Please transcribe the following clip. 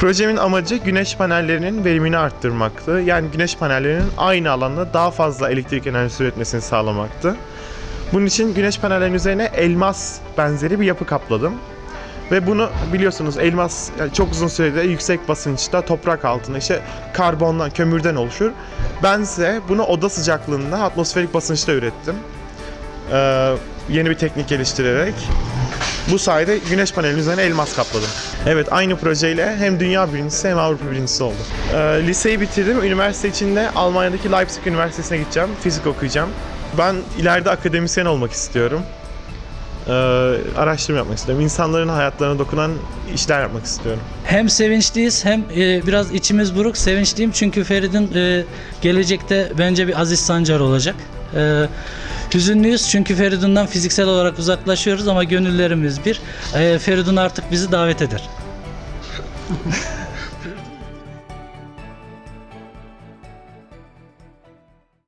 Projemin amacı güneş panellerinin verimini arttırmaktı. Yani güneş panellerinin aynı alanda daha fazla elektrik enerjisi üretmesini sağlamaktı. Bunun için güneş panellerinin üzerine elmas benzeri bir yapı kapladım. Ve bunu biliyorsunuz elmas çok uzun sürede yüksek basınçta toprak altında işte karbondan, kömürden oluşur. Bense bunu oda sıcaklığında atmosferik basınçta ürettim. Ee, yeni bir teknik geliştirerek. Bu sayede güneş panelinin üzerine elmas kapladım. Evet aynı projeyle hem dünya birincisi hem Avrupa birincisi oldum. Ee, liseyi bitirdim. Üniversite içinde Almanya'daki Leipzig Üniversitesi'ne gideceğim. Fizik okuyacağım. Ben ileride akademisyen olmak istiyorum. Ee, araştırma yapmak istiyorum. İnsanların hayatlarına dokunan işler yapmak istiyorum. Hem sevinçliyiz hem e, biraz içimiz buruk. Sevinçliyim çünkü Ferit'in e, gelecekte bence bir Aziz Sancar olacak. E, hüzünlüyüz çünkü Feridun'dan fiziksel olarak uzaklaşıyoruz ama gönüllerimiz bir. E, Feridun artık bizi davet eder.